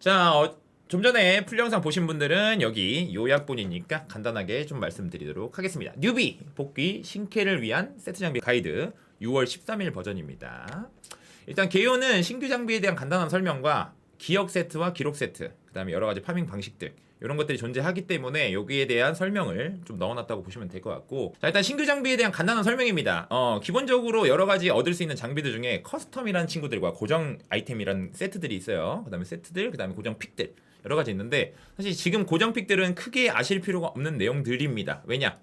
자, 어, 좀 전에 풀 영상 보신 분들은 여기 요약본이니까 간단하게 좀 말씀드리도록 하겠습니다. 뉴비 복귀 신캐를 위한 세트 장비 가이드 6월 13일 버전입니다. 일단 개요는 신규 장비에 대한 간단한 설명과 기억 세트와 기록 세트, 그 다음에 여러 가지 파밍 방식들 이런 것들이 존재하기 때문에 여기에 대한 설명을 좀 넣어놨다고 보시면 될 것 같고. 자 일단 신규 장비에 대한 간단한 설명입니다. 어 기본적으로 여러 가지 얻을 수 있는 장비들 중에 커스텀이라는 친구들과 고정 아이템이라는 세트들이 있어요. 그 다음에 세트들 그 다음에 고정 픽들. 여러 가지 있는데 사실 지금 고정 픽들은 크게 아실 필요가 없는 내용들입니다. 왜냐?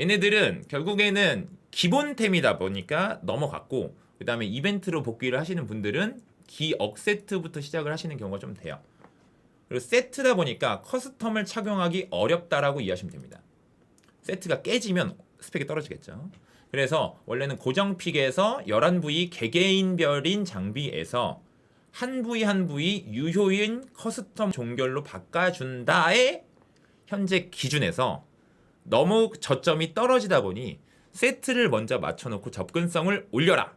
얘네들은 결국에는 기본템이다 보니까 넘어갔고 그 다음에 이벤트로 복귀를 하시는 분들은 기억 세트부터 시작을 하시는 경우가 좀 돼요 그리고 세트다 보니까 커스텀을 착용하기 어렵다라고 이해하시면 됩니다. 세트가 깨지면 스펙이 떨어지겠죠. 그래서 원래는 고정 픽에서 11부위 개개인별인 장비에서 한 부위 한 부위 유효인 커스텀 종결로 바꿔준다의 현재 기준에서 너무 저점이 떨어지다 보니 세트를 먼저 맞춰놓고 접근성을 올려라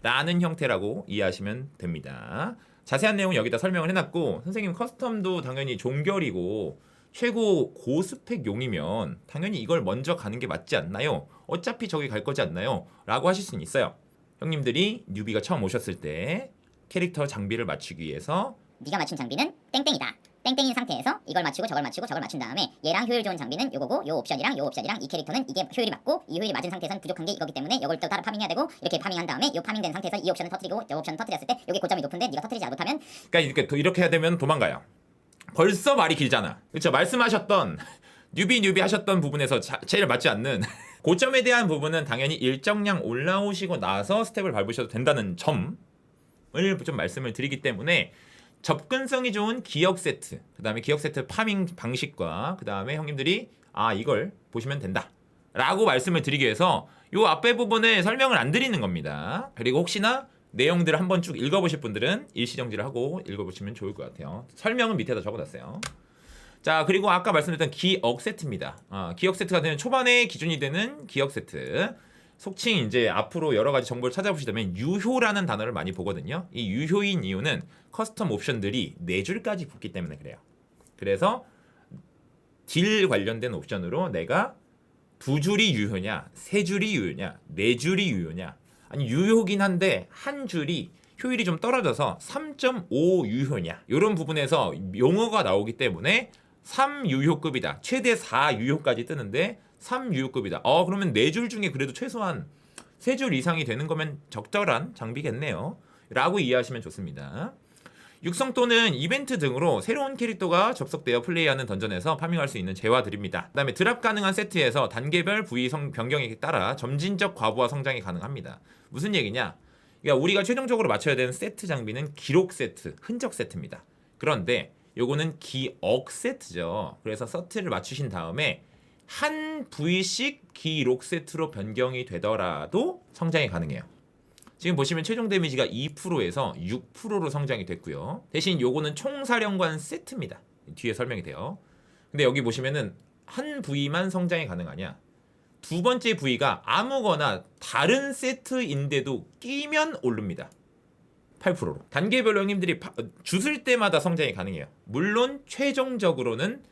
라는 형태라고 이해하시면 됩니다. 자세한 내용은 여기다 설명을 해놨고 선생님 커스텀도 당연히 종결이고 최고 고스펙 용이면 당연히 이걸 먼저 가는 게 맞지 않나요? 어차피 저기 갈 거지 않나요? 라고 하실 수는 있어요. 형님들이 뉴비가 처음 오셨을 때 캐릭터 장비를 맞추기 위해서 네가 맞춘 장비는 땡땡이다. 땡땡인 상태에서 이걸 맞추고 저걸 맞추고 저걸 맞춘 다음에 얘랑 효율 좋은 장비는 요거고 요 옵션이랑 요 옵션이랑 이 캐릭터는 이게 효율이 맞고 이 효율이 맞은 상태에선 부족한 게 이거기 때문에 요걸 또 따로 파밍해야 되고 이렇게 파밍한 다음에 요 파밍된 상태에서 이 옵션을 터뜨리고 요 옵션을 터뜨렸을 때 요게 고점이 높은데 네가 터뜨리지 못하면 그러니까 이렇게 도- 이렇게 해야 되면 도망가요. 벌써 말이 길잖아. 그렇죠? 말씀하셨던 뉴비 뉴비 하셨던 부분에서 자- 제일 맞지 않는 고점에 대한 부분은 당연히 일정량 올라오시고 나서 스텝을 밟으셔도 된다는 점을 좀 말씀을 드리기 때문에 접근성이 좋은 기억 세트, 그 다음에 기억 세트 파밍 방식과 그 다음에 형님들이 아 이걸 보시면 된다. 라고 말씀을 드리기 위해서 요 앞에 부분을 설명을 안 드리는 겁니다. 그리고 혹시나 내용들을 한번 쭉 읽어보실 분들은 일시정지를 하고 읽어보시면 좋을 것 같아요. 설명은 밑에다 적어놨어요. 자 그리고 아까 말씀드렸던 기억 세트입니다. 아, 기억 세트가 되는 초반에 기준이 되는 기억 세트. 속칭 이제 앞으로 여러 가지 정보를 찾아보시다면 유효라는 단어를 많이 보거든요. 이 유효인 이유는 커스텀 옵션들이 네 줄까지 붙기 때문에 그래요. 그래서 딜 관련된 옵션으로 내가 두 줄이 유효냐, 세 줄이 유효냐, 네 줄이 유효냐. 아니 유효긴 한데 한 줄이 효율이 좀 떨어져서 3.5 유효냐. 이런 부분에서 용어가 나오기 때문에 3 유효급이다. 최대 4 유효까지 뜨는데 3 유효급이다. 어 그러면 네 줄 중에 그래도 최소한 세 줄 이상이 되는 거면 적절한 장비겠네요. 라고 이해하시면 좋습니다. 육성 또는 이벤트 등으로 새로운 캐릭터가 접속되어 플레이하는 던전에서 파밍할 수 있는 재화들입니다. 그 다음에 드랍 가능한 세트에서 단계별 부위 성 변경에 따라 점진적 과부하 성장이 가능합니다. 무슨 얘기냐? 그러니까 우리가 최종적으로 맞춰야 되는 세트 장비는 기록 세트, 흔적 세트입니다. 그런데 요거는 기억 세트죠. 그래서 서트를 맞추신 다음에 한 부위씩 기록 세트로 변경이 되더라도 성장이 가능해요. 지금 보시면 최종 데미지가 2%에서 6%로 성장이 됐고요. 대신 요거는 총사령관 세트입니다. 뒤에 설명이 돼요. 근데 여기 보시면은 한 부위만 성장이 가능하냐? 두 번째 부위가 아무거나 다른 세트인데도 끼면 오릅니다. 8%로. 단계별로 형님들이 파- 주술 때마다 성장이 가능해요. 물론 최종적으로는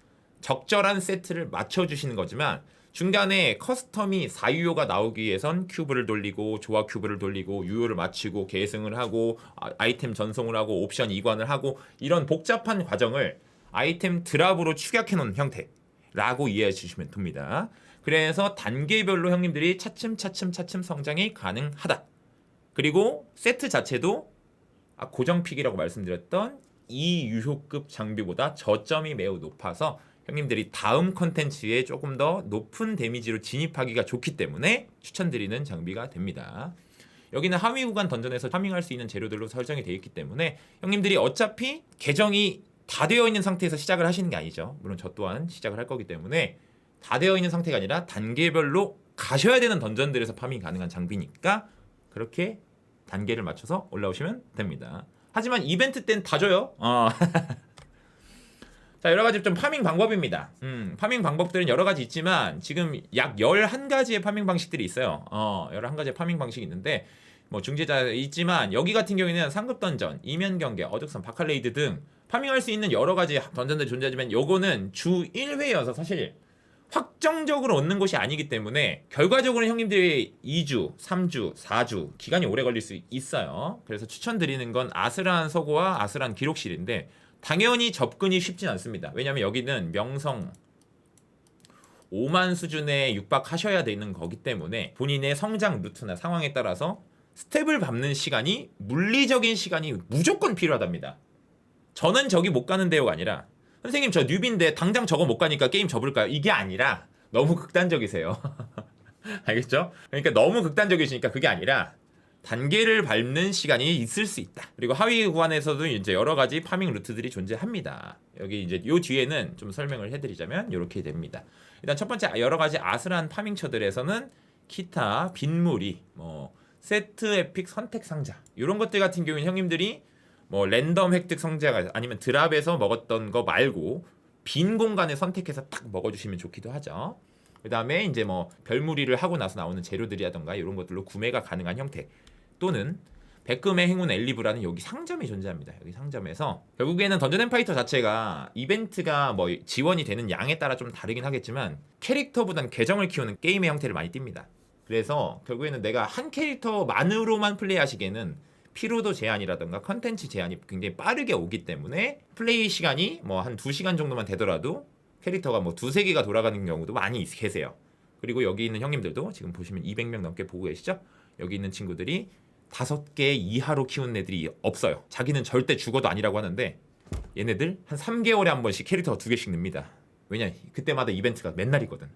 적절한 세트를 맞춰주시는 거지만 중간에 커스텀이 4유효가 나오기 위해선 큐브를 돌리고 조합 큐브를 돌리고 유효를 맞추고 계승을 하고 아- 아이템 전송을 하고 옵션 이관을 하고 이런 복잡한 과정을 아이템 드랍으로 축약해 놓은 형태라고 이해해 주시면 됩니다. 그래서 단계별로 형님들이 차츰 차츰 차츰 성장이 가능하다. 그리고 세트 자체도 아, 고정픽이라고 말씀드렸던 이 유효급 장비보다 저점이 매우 높아서 형님들이 다음 컨텐츠에 조금 더 높은 데미지로 진입하기가 좋기 때문에 추천드리는 장비가 됩니다. 여기는 하위 구간 던전에서 파밍할 수 있는 재료들로 설정이 되어 있기 때문에 형님들이 어차피 계정이 다 되어 있는 상태에서 시작을 하시는 게 아니죠. 물론 저 또한 시작을 할 거기 때문에 다 되어 있는 상태가 아니라 단계별로 가셔야 되는 던전들에서 파밍 가능한 장비니까 그렇게 단계를 맞춰서 올라오시면 됩니다. 하지만 이벤트 땐 다 줘요. 어. 자, 여러 가지 좀 파밍 방법입니다. 음, 파밍 방법들은 여러 가지 있지만 지금 약 11가지의 파밍 방식들이 있어요. 어, 11가지의 파밍 방식이 있는데 뭐 중재자 있지만 여기 같은 경우에는 상급 던전, 이면 경계, 어둑선, 바칼레이드 등 파밍할 수 있는 여러 가지 던전들이 존재하지만 요거는 주 1회여서 사실 확정적으로 얻는 것이 아니기 때문에 결과적으로 형님들이 2주, 3주, 4주 기간이 오래 걸릴 수 있어요. 그래서 추천드리는 건 아슬한 서고와 아슬한 기록실인데 당연히 접근이 쉽진 않습니다. 왜냐하면 여기는 명성 5만 수준에 육박하셔야 되는 거기 때문에 본인의 성장 루트나 상황에 따라서 스텝을 밟는 시간이 물리적인 시간이 무조건 필요하답니다. 저는 저기 못 가는데요가 아니라 선생님 저 뉴비인데 당장 저거 못 가니까 게임 접을까요? 이게 아니라 너무 극단적이세요. 알겠죠? 그러니까 너무 극단적이시니까 그게 아니라 단계를 밟는 시간이 있을 수 있다. 그리고 하위 구간에서도 이제 여러 가지 파밍 루트들이 존재합니다. 여기 이제 요 뒤에는 좀 설명을 해드리자면 이렇게 됩니다. 일단 첫 번째 여러 가지 아슬한 파밍처들에서는 기타 빈무리 뭐 세트 에픽 선택 상자 이런 것들 같은 경우는 형님들이 뭐 랜덤 획득 상자가 아니면 드랍에서 먹었던 거 말고 빈 공간을 선택해서 딱 먹어주시면 좋기도 하죠. 그 다음에 이제 뭐 별무리를 하고 나서 나오는 재료들이라던가 이런 것들로 구매가 가능한 형태 또는 백금의 행운 엘리브라는 여기 상점이 존재합니다. 여기 상점에서 결국에는 던전 앤 파이터 자체가 이벤트가 뭐 지원이 되는 양에 따라 좀 다르긴 하겠지만 캐릭터보단 계정을 키우는 게임의 형태를 많이 띱니다. 그래서 결국에는 내가 한 캐릭터만으로만 플레이하시기에는 피로도 제한이라던가 컨텐츠 제한이 굉장히 빠르게 오기 때문에 플레이 시간이 뭐 한 2시간 정도만 되더라도 캐릭터가 뭐 두세 개가 돌아가는 경우도 많이 계세요. 그리고 여기 있는 형님들도 지금 보시면 200명 넘게 보고 계시죠? 여기 있는 친구들이 다섯 개 이하로 키우는 애들이 없어요. 자기는 절대 죽어도 아니라고 하는데 얘네들 한 3개월에 한 번씩 캐릭터가 두 개씩 늡니다. 왜냐 그때마다 이벤트가 맨날이거든.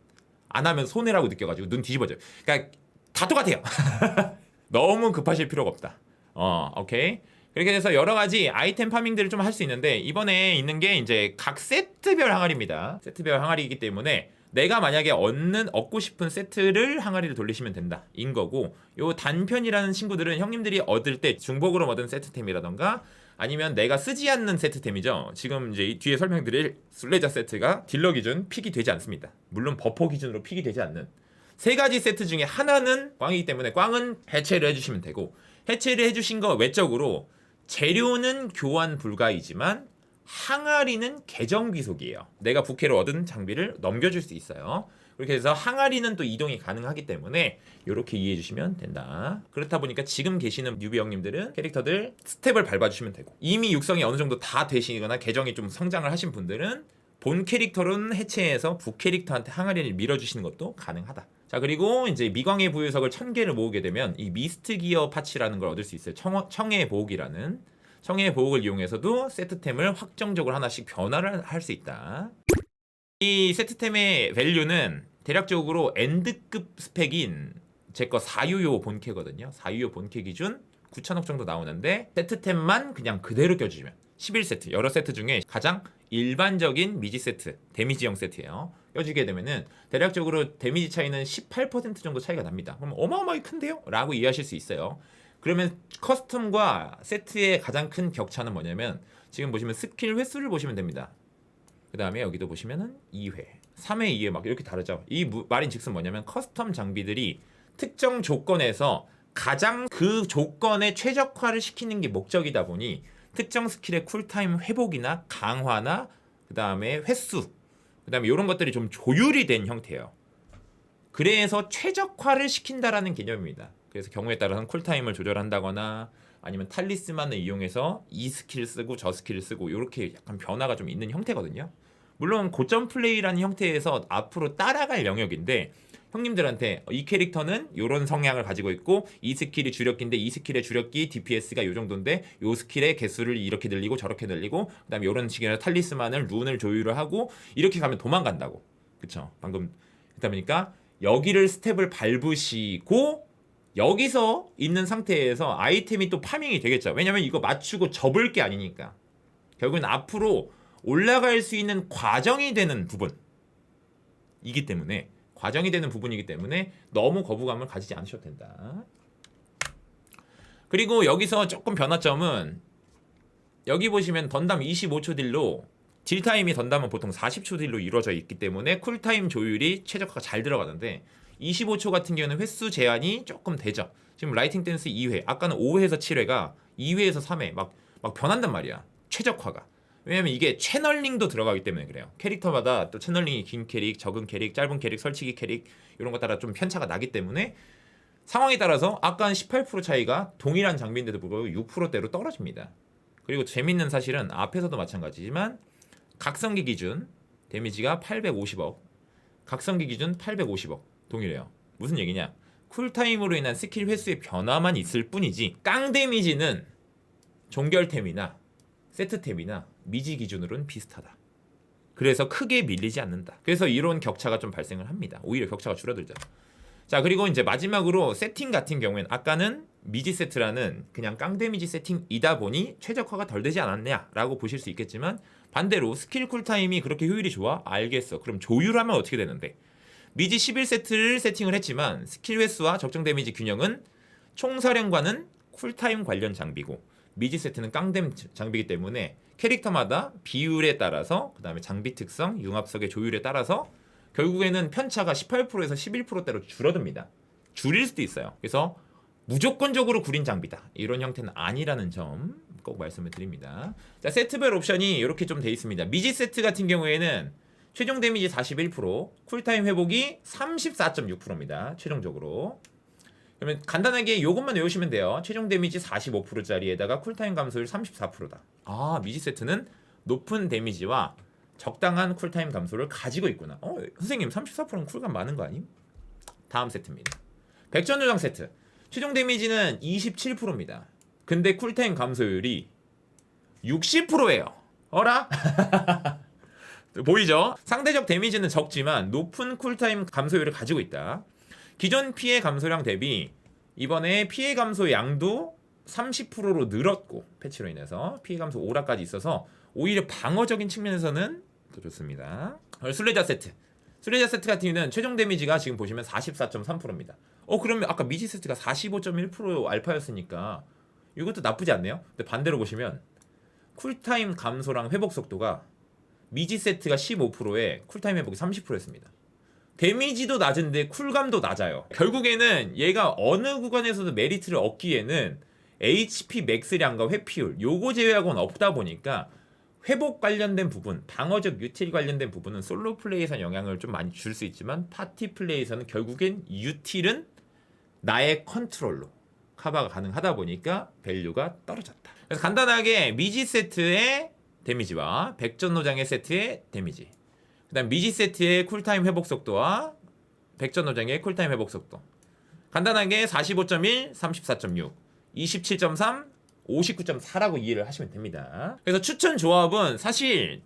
안 하면 손해라고 느껴가지고 눈 뒤집어져요. 그러니까 다 똑같아요. 너무 급하실 필요가 없다. 어, 오케이. 그렇게 돼서 여러 가지 아이템 파밍들을 좀 할 수 있는데 이번에 있는 게 이제 각 세트별 항아리입니다. 세트별 항아리이기 때문에 내가 만약에 얻는 얻고 싶은 세트를 항아리를 돌리시면 된다. 인 거고 요 단편이라는 친구들은 형님들이 얻을 때 중복으로 얻은 세트템이라던가 아니면 내가 쓰지 않는 세트템이죠. 지금 이제 이 뒤에 설명드릴 술레자 세트가 딜러 기준 픽이 되지 않습니다. 물론 버퍼 기준으로 픽이 되지 않는 세 가지 세트 중에 하나는 꽝이기 때문에 꽝은 해체를 해주시면 되고 해체를 해주신 거 외적으로 재료는 교환 불가이지만 항아리는 계정 귀속이에요. 내가 부캐로 얻은 장비를 넘겨줄 수 있어요. 그렇게 해서 항아리는 또 이동이 가능하기 때문에 이렇게 이해해 주시면 된다. 그렇다 보니까 지금 계시는 뉴비 형님들은 캐릭터들 스텝을 밟아주시면 되고 이미 육성이 어느 정도 다 되시거나 계정이 좀 성장을 하신 분들은 본 캐릭터는 해체해서 부 캐릭터한테 항아리를 밀어주시는 것도 가능하다. 자 그리고 이제 미광의 부유석을 천 개를 모으게 되면 이 미스트 기어 파츠라는 걸 얻을 수 있어요. 청, 청의 보옥이라는 청의 보옥을 이용해서도 세트템을 확정적으로 하나씩 변화를 할 수 있다. 이 세트템의 밸류는 대략적으로 엔드급 스펙인 제 거 4유효 본캐거든요. 4유효 본캐 기준 9천억 정도 나오는데 세트템만 그냥 그대로 껴주시면 11세트 여러 세트 중에 가장 일반적인 미지 세트 데미지형 세트예요. 껴주게 되면은 대략적으로 데미지 차이는 18% 정도 차이가 납니다. 그럼 어마어마하게 큰데요? 라고 이해하실 수 있어요. 그러면 커스텀과 세트의 가장 큰 격차는 뭐냐면 지금 보시면 스킬 횟수를 보시면 됩니다. 그 다음에 여기도 보시면은 2회, 3회, 2회 막 이렇게 다르죠. 이 무- 말인 즉슨 뭐냐면 커스텀 장비들이 특정 조건에서 가장 그 조건에 최적화를 시키는 게 목적이다 보니 특정 스킬의 쿨타임 회복이나 강화나 그 다음에 횟수, 그 다음에 이런 것들이 좀 조율이 된 형태예요. 그래서 최적화를 시킨다라는 개념입니다. 그래서 경우에 따라서는 쿨타임을 조절한다거나 아니면 탈리스만을 이용해서 이 스킬 쓰고 저 스킬 쓰고 이렇게 약간 변화가 좀 있는 형태거든요. 물론 고점 플레이라는 형태에서 앞으로 따라갈 영역인데 형님들한테 이 캐릭터는 이런 성향을 가지고 있고 이 스킬이 주력기인데 이 스킬의 주력기 DPS가 이 정도인데 이 스킬의 개수를 이렇게 늘리고 저렇게 늘리고 그다음에 이런 식의 탈리스만을 룬을 조율을 하고 이렇게 가면 도망간다고. 그쵸? 방금 그러다 보니까 여기를 스텝을 밟으시고 여기서 있는 상태에서 아이템이 또 파밍이 되겠죠. 왜냐면 이거 맞추고 접을 게 아니니까. 결국엔 앞으로 올라갈 수 있는 과정이 되는 부분 이기 때문에 과정이 되는 부분이기 때문에 너무 거부감을 가지지 않으셔도 된다. 그리고 여기서 조금 변화점은 여기 보시면 던담 25초 딜로 딜 타임이 던담은 보통 40초 딜로 이루어져 있기 때문에 쿨 타임 조율이 최적화가 잘 들어가는데 25초 같은 경우는 횟수 제한이 조금 되죠. 지금 라이팅 댄스 2회, 아까는 5회에서 7회가 2회에서 3회 막, 막 변한단 말이야. 최적화가. 왜냐면 이게 채널링도 들어가기 때문에 그래요. 캐릭터마다 또 채널링이 긴 캐릭, 적은 캐릭, 짧은 캐릭, 설치기 캐릭 이런 거 따라 좀 편차가 나기 때문에 상황에 따라서 아까 한 18% 차이가 동일한 장비인데도 불구하고 6%대로 떨어집니다. 그리고 재밌는 사실은 앞에서도 마찬가지지만 각성기 기준 데미지가 850억, 각성기 기준 850억 동일해요. 무슨 얘기냐? 쿨타임으로 인한 스킬 횟수의 변화만 있을 뿐이지 깡 데미지는 종결템이나 세트템이나 미지 기준으로는 비슷하다. 그래서 크게 밀리지 않는다. 그래서 이런 격차가 좀 발생을 합니다. 오히려 격차가 줄어들죠. 자 그리고 이제 마지막으로 세팅 같은 경우에는 아까는 미지 세트라는 그냥 깡 데미지 세팅이다 보니 최적화가 덜 되지 않았냐라고 보실 수 있겠지만 반대로 스킬 쿨타임이 그렇게 효율이 좋아? 알겠어. 그럼 조율하면 어떻게 되는데? 미지 11세트를 세팅을 했지만 스킬 횟수와 적정 데미지 균형은 총사령관은 쿨타임 관련 장비고 미지 세트는 깡댐 장비이기 때문에 캐릭터마다 비율에 따라서 그다음에 장비 특성, 융합석의 조율에 따라서 결국에는 편차가 18%에서 11%대로 줄어듭니다. 줄일 수도 있어요. 그래서 무조건적으로 구린 장비다. 이런 형태는 아니라는 점 꼭 말씀을 드립니다. 자, 세트별 옵션이 이렇게 좀 돼 있습니다. 미지 세트 같은 경우에는 최종 데미지 41%, 쿨타임 회복이 34.6%입니다. 최종적으로. 그러면 간단하게 이것만 외우시면 돼요. 최종 데미지 45%짜리에다가 쿨타임 감소율 34%다. 아, 미지 세트는 높은 데미지와 적당한 쿨타임 감소를 가지고 있구나. 어, 선생님 34%는 쿨감 많은 거 아님? 다음 세트입니다. 백전요정 세트. 최종 데미지는 27%입니다. 근데 쿨타임 감소율이 60%예요. 어라? 보이죠? 상대적 데미지는 적지만 높은 쿨타임 감소율을 가지고 있다. 기존 피해 감소량 대비 이번에 피해 감소 양도 30%로 늘었고 패치로 인해서 피해 감소 오라까지 있어서 오히려 방어적인 측면에서는 더 좋습니다. 술래자 세트. 술래자 세트 같은 경우는 최종 데미지가 지금 보시면 44.3%입니다. 어 그러면 아까 미지 세트가 45.1% 알파였으니까 이것도 나쁘지 않네요. 근데 반대로 보시면 쿨타임 감소랑 회복 속도가 미지 세트가 15%에 쿨타임 회복이 30%였습니다. 데미지도 낮은데 쿨감도 낮아요. 결국에는 얘가 어느 구간에서도 메리트를 얻기에는 HP 맥스량과 회피율 요거 제외하고는 없다 보니까 회복 관련된 부분, 방어적 유틸 관련된 부분은 솔로 플레이에서 영향을 좀 많이 줄 수 있지만 파티 플레이에서는 결국엔 유틸은 나의 컨트롤로 커버가 가능하다 보니까 밸류가 떨어졌다. 그래서 간단하게 미지 세트의 데미지와 백전노장의 세트의 데미지 그다음 미지 세트의 쿨타임 회복 속도와 백전 노장의 쿨타임 회복 속도 간단하게 45.1, 34.6, 27.3, 59.4라고 이해를 하시면 됩니다. 그래서 추천 조합은 사실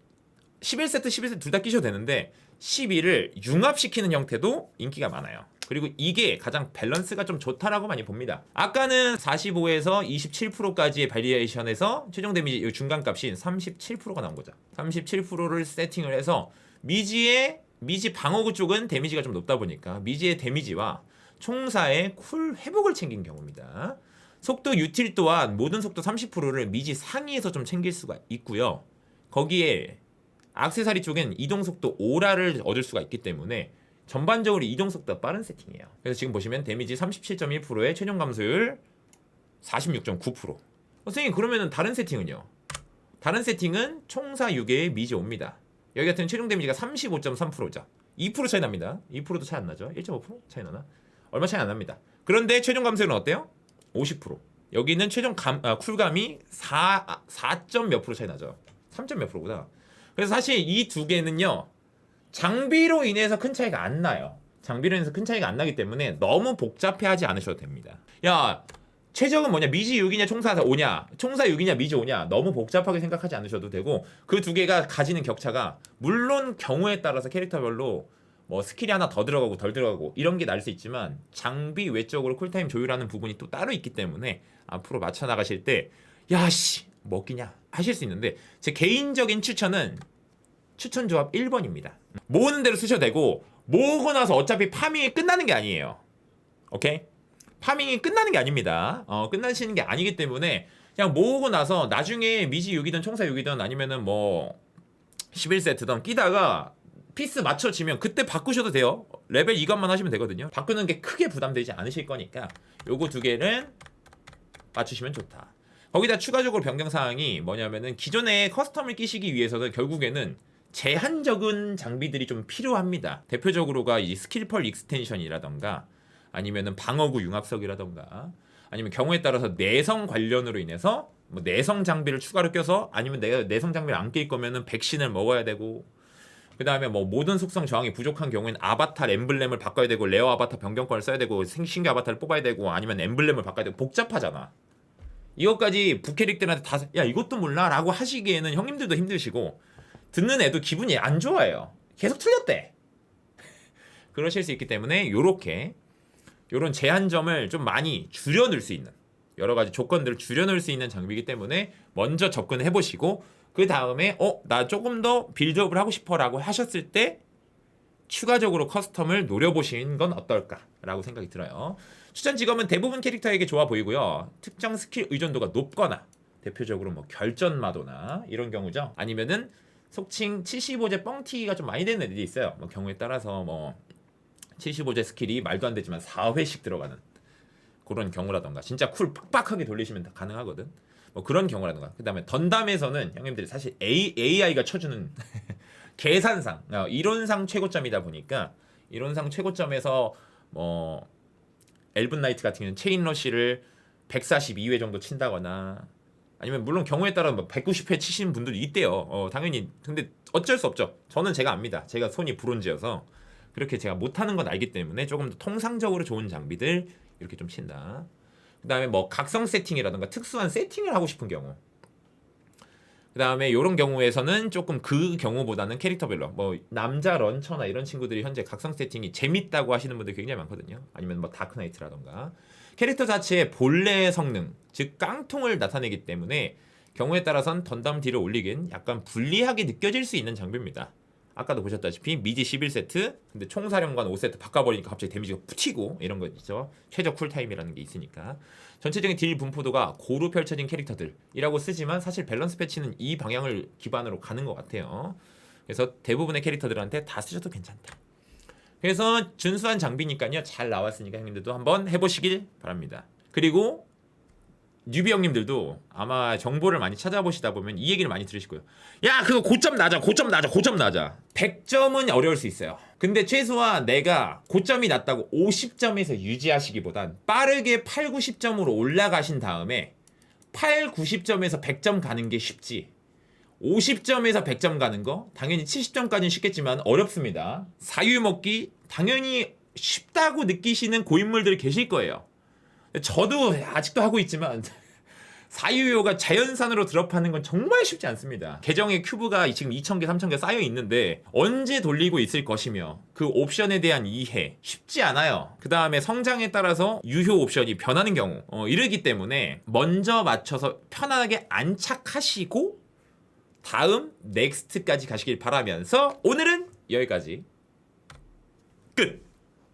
11세트, 11세트 둘 다 끼셔도 되는데 12를 융합시키는 형태도 인기가 많아요. 그리고 이게 가장 밸런스가 좀 좋다라고 많이 봅니다. 아까는 45에서 27%까지의 바리에이션에서 최종 데미지 이 중간값인 37%가 나온 거죠. 37%를 세팅을 해서 미지의 미지 방어구 쪽은 데미지가 좀 높다 보니까 미지의 데미지와 총사의 쿨 회복을 챙긴 경우입니다. 속도 유틸 또한 모든 속도 30%를 미지 상위에서 좀 챙길 수가 있고요. 거기에 악세사리 쪽엔 이동 속도 오라를 얻을 수가 있기 때문에 전반적으로 이동 속도가 빠른 세팅이에요. 그래서 지금 보시면 데미지 37.1%의 최종 감소율 46.9%. 어, 선생님 그러면은 다른 세팅은요? 다른 세팅은 총사 6개의 미지 5입니다. 여기 같은 최종 데미지가 35.3%죠. 2% 차이 납니다. 2%도 차이 안 나죠? 1.5% 차이 나나? 얼마 차이 안 납니다. 그런데 최종 감소율은 어때요? 50%. 여기는 최종 감, 아, 쿨감이 4, 4. 몇 프로 차이 나죠. 3. 몇 프로구나. 그래서 사실 이 두 개는요. 장비로 인해서 큰 차이가 안 나요. 장비로 인해서 큰 차이가 안 나기 때문에 너무 복잡해 하지 않으셔도 됩니다. 야, 최적은 뭐냐? 미지 6이냐 총사 5냐? 총사 6이냐 미지 5냐? 너무 복잡하게 생각하지 않으셔도 되고 그 두 개가 가지는 격차가 물론 경우에 따라서 캐릭터별로 뭐 스킬이 하나 더 들어가고 덜 들어가고 이런 게 날 수 있지만 장비 외적으로 쿨타임 조율하는 부분이 또 따로 있기 때문에 앞으로 맞춰 나가실 때 야씨 먹기냐 하실 수 있는데 제 개인적인 추천은 추천 조합 1번입니다. 모으는 대로 쓰셔도 되고 모으고 나서 어차피 파밍이 끝나는 게 아니에요. 오케이? 파밍이 끝나는 게 아닙니다. 어, 끝나시는 게 아니기 때문에 그냥 모으고 나서 나중에 미지 6이든 총사 6이든 아니면은 뭐 11세트든 끼다가 피스 맞춰지면 그때 바꾸셔도 돼요. 레벨 2관만 하시면 되거든요. 바꾸는 게 크게 부담되지 않으실 거니까 요거 두 개는 맞추시면 좋다. 거기다 추가적으로 변경 사항이 뭐냐면은 기존에 커스텀을 끼시기 위해서는 결국에는 제한적인 장비들이 좀 필요합니다. 대표적으로가 이 스킬펄 익스텐션이라던가 아니면은 방어구 융합석이라던가 아니면 경우에 따라서 내성 관련으로 인해서 뭐 내성 장비를 추가로 껴서 아니면 내가 내성 장비를 안 낄 거면은 백신을 먹어야 되고 그 다음에 뭐 모든 속성 저항이 부족한 경우에는 아바타 엠블렘을 바꿔야 되고 레어 아바타 변경권을 써야 되고 생- 신규 아바타를 뽑아야 되고 아니면 엠블렘을 바꿔야 되고 복잡하잖아. 이것까지 부캐릭들한테 다 야 이것도 몰라라고 하시기에는 형님들도 힘드시고 듣는 애도 기분이 안 좋아요. 계속 틀렸대. 그러실 수 있기 때문에 요렇게 요런 제한점을 좀 많이 줄여놓을 수 있는 여러 가지 조건들을 줄여놓을 수 있는 장비이기 때문에 먼저 접근을 해보시고 그 다음에 어 나 조금 더 빌드업을 하고 싶어라고 하셨을 때 추가적으로 커스텀을 노려보신 건 어떨까라고 생각이 들어요. 추천 직업은 대부분 캐릭터에게 좋아 보이고요. 특정 스킬 의존도가 높거나 대표적으로 뭐 결전 마도나 이런 경우죠. 아니면은 속칭 75제 뻥튀기가 좀 많이 되는 애들이 있어요. 뭐 경우에 따라서 뭐 75제 스킬이 말도 안 되지만 4회씩 들어가는 그런 경우라던가 진짜 쿨 빡빡하게 돌리시면 다 가능하거든. 뭐 그런 경우라던가. 그다음에 던담에서는 형님들이 사실 A, AI가 쳐주는 계산상 어, 이론상 최고점이다 보니까 이론상 최고점에서 뭐 엘븐 나이트 같은 경우는 체인 러시를 142회 정도 친다거나 아니면 물론 경우에 따라 뭐 190회 치시는 분들도 있대요. 어, 당연히 근데 어쩔 수 없죠. 저는 제가 압니다. 제가 손이 브론즈여서 그렇게 제가 못하는 건 알기 때문에 조금 더 통상적으로 좋은 장비들 이렇게 좀 친다. 그 다음에 뭐 각성 세팅이라든가 특수한 세팅을 하고 싶은 경우. 그 다음에 이런 경우에서는 조금 그 경우보다는 캐릭터별로 뭐 남자 런처나 이런 친구들이 현재 각성 세팅이 재밌다고 하시는 분들 굉장히 많거든요. 아니면 뭐 다크나이트라던가 캐릭터 자체의 본래 성능, 즉 깡통을 나타내기 때문에 경우에 따라선 던담 딜을 올리긴 약간 불리하게 느껴질 수 있는 장비입니다. 아까도 보셨다시피 미지 11세트 근데 총사령관 5세트 바꿔버리니까 갑자기 데미지가 붙이고 이런 거 있죠. 최저 쿨타임이라는 게 있으니까. 전체적인 딜 분포도가 고루 펼쳐진 캐릭터들이라고 쓰지만 사실 밸런스 패치는 이 방향을 기반으로 가는 것 같아요. 그래서 대부분의 캐릭터들한테 다 쓰셔도 괜찮다. 그래서 준수한 장비니까요. 잘 나왔으니까 형님들도 한번 해보시길 바랍니다. 그리고 뉴비 형님들도 아마 정보를 많이 찾아보시다 보면 이 얘기를 많이 들으실 거예요. 야, 그거 고점 낮아, 고점 낮아, 고점 낮아. 100점은 어려울 수 있어요. 근데 최소한 내가 고점이 낮다고 50점에서 유지하시기보단 빠르게 8, 90점으로 올라가신 다음에 8, 90점에서 100점 가는 게 쉽지. 50점에서 100점 가는 거 당연히 70점까지는 쉽겠지만 어렵습니다. 사유 먹기 당연히 쉽다고 느끼시는 고인물들이 계실 거예요. 저도 아직도 하고 있지만 사유효가 자연산으로 드롭하는 건 정말 쉽지 않습니다. 계정에 큐브가 지금 2,000개, 3,000개 쌓여 있는데 언제 돌리고 있을 것이며 그 옵션에 대한 이해 쉽지 않아요. 그 다음에 성장에 따라서 유효 옵션이 변하는 경우 어, 이르기 때문에 먼저 맞춰서 편안하게 안착하시고 다음 넥스트까지 가시길 바라면서 오늘은 여기까지 끝.